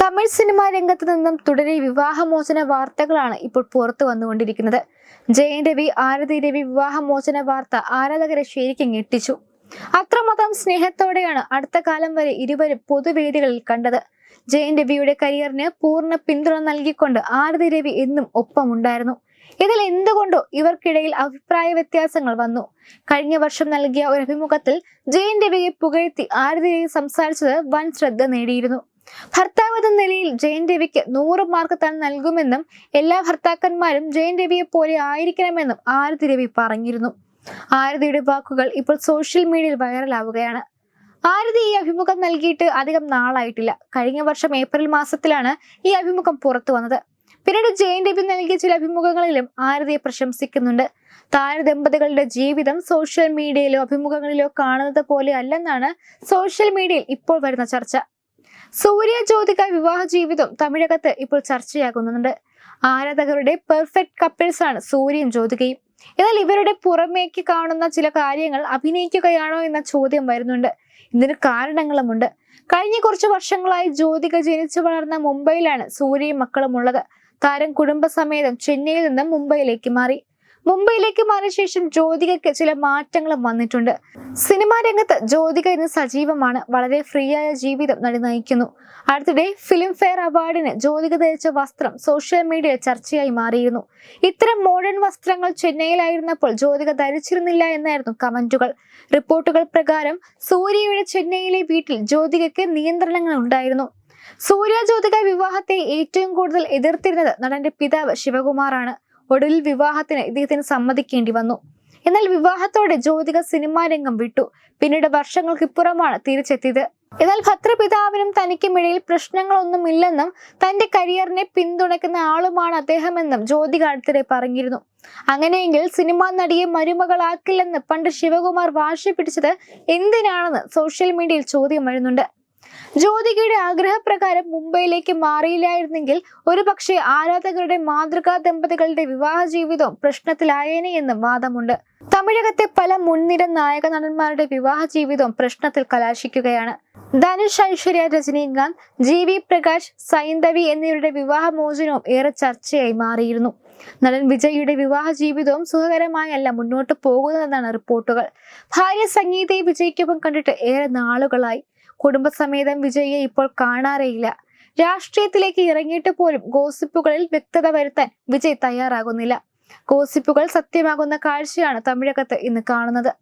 Tamil cinema രംഗത്ത് നിന്നും തുടരെ വിവാഹമോചന വാർത്തകളാണ് ഇപ്പോൾ പുറത്തു വന്നുകൊണ്ടിരിക്കുന്നത്. ജയൻ രവി ആരതി രവി വിവാഹമോചന വാർത്ത ആരാധകരെ ശരിക്കും ഞെട്ടിച്ചു. അത്രമാത്രം സ്നേഹത്തോടെയാണ് അടുത്ത കാലം വരെ ഇരുവരും പൊതുവേദികളിൽ കണ്ടത്. ജയൻ രവിയുടെ കരിയറിന് പൂർണ പിന്തുണ നൽകിക്കൊണ്ട് ആരതി രവി എന്നും ഒപ്പമുണ്ടായിരുന്നു. ഇതിൽ എന്തുകൊണ്ടോ ഇവർക്കിടയിൽ അഭിപ്രായ വ്യത്യാസങ്ങൾ വന്നു. കഴിഞ്ഞ വർഷം നൽകിയ ഒരു അഭിമുഖത്തിൽ ജയൻ രവിയെ പുകഴ്ത്തി ആരതി രവി സംസാരിച്ചത് വൻ ശ്രദ്ധ നേടിയിരുന്നു. ഭർത്താവ് എന്ന നിലയിൽ ജയൻ രവിക്ക് നൂറ് മാർക്ക് താൻ നൽകുമെന്നും എല്ലാ ഭർത്താക്കന്മാരും ജയൻ രവിയെ പോലെ ആയിരിക്കണമെന്നും ആരതി രവി പറഞ്ഞിരുന്നു. ആരതിയുടെ വാക്കുകൾ ഇപ്പോൾ സോഷ്യൽ മീഡിയയിൽ വൈറലാവുകയാണ് ആരതി ഈ അഭിമുഖം നൽകിയിട്ട് അധികം നാളായിട്ടില്ല. കഴിഞ്ഞ വർഷം ഏപ്രിൽ മാസത്തിലാണ് ഈ അഭിമുഖം പുറത്തു വന്നത്. പിന്നീട് ജയൻ രവി നൽകിയ ചില അഭിമുഖങ്ങളിലും ആരതിയെ പ്രശംസിക്കുന്നുണ്ട്. താരദമ്പതികളുടെ ജീവിതം സോഷ്യൽ മീഡിയയിലോ അഭിമുഖങ്ങളിലോ കാണുന്നത് പോലെ അല്ലെന്നാണ് സോഷ്യൽ മീഡിയയിൽ ഇപ്പോൾ വരുന്ന ചർച്ച. സൂര്യ ജ്യോതിക വിവാഹ ജീവിതം തമിഴകത്ത് ഇപ്പോൾ ചർച്ചയാകുന്നുണ്ട്. ആരാധകരുടെ പെർഫെക്റ്റ് കപ്പിൾസ് ആണ് സൂര്യൻ ജ്യോതികയും. എന്നാൽ ഇവരുടെ പുറമേക്ക് കാണുന്ന ചില കാര്യങ്ങൾ അഭിനയിക്കുകയാണോ എന്ന ചോദ്യം വരുന്നുണ്ട്. ഇതിന് കാരണങ്ങളുമുണ്ട്. കഴിഞ്ഞ കുറച്ച് വർഷങ്ങളായി ജ്യോതിക ജനിച്ചു വളർന്ന മുംബൈയിലാണ് സൂര്യയും മക്കളും ഉള്ളത് താരം കുടുംബസമേതം ചെന്നൈയിൽ നിന്നും മുംബൈയിലേക്ക് മാറി. മുംബൈയിലേക്ക് മാറിയ ശേഷം ജ്യോതികയ്ക്ക് ചില മാറ്റങ്ങളും വന്നിട്ടുണ്ട്. സിനിമാ രംഗത്ത് ജ്യോതിക ഇന്ന് സജീവമാണ്. വളരെ ഫ്രീ ആയ ജീവിതം നടി നയിക്കുന്നു അടുത്തിടെ ഫിലിം ഫെയർ അവാർഡിന് ജ്യോതിക ധരിച്ച വസ്ത്രം സോഷ്യൽ മീഡിയ ചർച്ചയായി മാറിയിരുന്നു. ഇത്തരം മോഡേൺ വസ്ത്രങ്ങൾ ചെന്നൈയിലായിരുന്നപ്പോൾ ജ്യോതിക ധരിച്ചിരുന്നില്ല എന്നായിരുന്നു കമന്റുകൾ. റിപ്പോർട്ടുകൾ പ്രകാരം സൂര്യയുടെ ചെന്നൈയിലെ വീട്ടിൽ ജ്യോതികയ്ക്ക് നിയന്ത്രണങ്ങൾ ഉണ്ടായിരുന്നു. സൂര്യ ജ്യോതിക വിവാഹത്തെ ഏറ്റവും കൂടുതൽ എതിർത്തിരുന്നത് നടന്റെ പിതാവ് ശിവകുമാറാണ്. ഒടുവിൽ വിവാഹത്തിന് ഇദ്ദേഹത്തിന് സമ്മതിക്കേണ്ടി വന്നു. എന്നാൽ വിവാഹത്തോടെ ജ്യോതിക സിനിമാ രംഗം വിട്ടു. പിന്നീട് വർഷങ്ങൾക്കിപ്പുറമാണ് തിരിച്ചെത്തിയത്. എന്നാൽ ഭദ്രപിതാവിനും തനിക്കും ഇടയിൽ പ്രശ്നങ്ങളൊന്നുമില്ലെന്നും തന്റെ കരിയറിനെ പിന്തുണയ്ക്കുന്ന ആളുമാണ് അദ്ദേഹമെന്നും ജ്യോതിക അടുത്തിടെ പറഞ്ഞിരുന്നു. അങ്ങനെയെങ്കിൽ സിനിമാ നടിയെ മരുമകളാക്കില്ലെന്ന് പണ്ട് ശിവകുമാർ വാശി പിടിച്ചത് എന്തിനാണെന്ന് സോഷ്യൽ മീഡിയയിൽ ചോദ്യം വരുന്നുണ്ട് ജ്യോതികയുടെ ആഗ്രഹപ്രകാരം മുംബൈയിലേക്ക് മാറിയില്ലായിരുന്നെങ്കിൽ ഒരുപക്ഷെ ആരാധകരുടെ മാതൃകാ ദമ്പതികളുടെ വിവാഹ ജീവിതവും പ്രശ്നത്തിലായേനെ എന്നും വാദമുണ്ട്. തമിഴകത്തെ പല മുൻനിര നായക നടന്മാരുടെ വിവാഹ ജീവിതവും പ്രശ്നത്തിൽ കലാശിക്കുകയാണ്. ധനുഷ് ഐശ്വര്യ രജനീകാന്ത് ജി വി പ്രകാശ് സൈന്ധവി എന്നിവരുടെ വിവാഹമോചനവും ഏറെ ചർച്ചയായി മാറിയിരുന്നു. നടൻ വിജയിയുടെ വിവാഹ ജീവിതവും സുഖകരമായല്ല മുന്നോട്ട് പോകുന്നതെന്നാണ് റിപ്പോർട്ടുകൾ. ഭാര്യ സംഗീതയെ വിജയ്ക്കൊപ്പം കണ്ടിട്ട് ഏറെ നാളുകളായി. കുടുംബസമേതം വിജയിയെ ഇപ്പോൾ കാണാറേയില്ല. രാഷ്ട്രീയത്തിലേക്ക് ഇറങ്ങിയിട്ട് പോലും ഗോസിപ്പുകളിൽ വ്യക്തത വരുത്താൻ വിജയ് തയ്യാറാകുന്നില്ല. ഗോസിപ്പുകൾ സത്യമാകുന്ന കാഴ്ചയാണ് തമിഴകത്ത് ഇന്ന് കാണുന്നത്.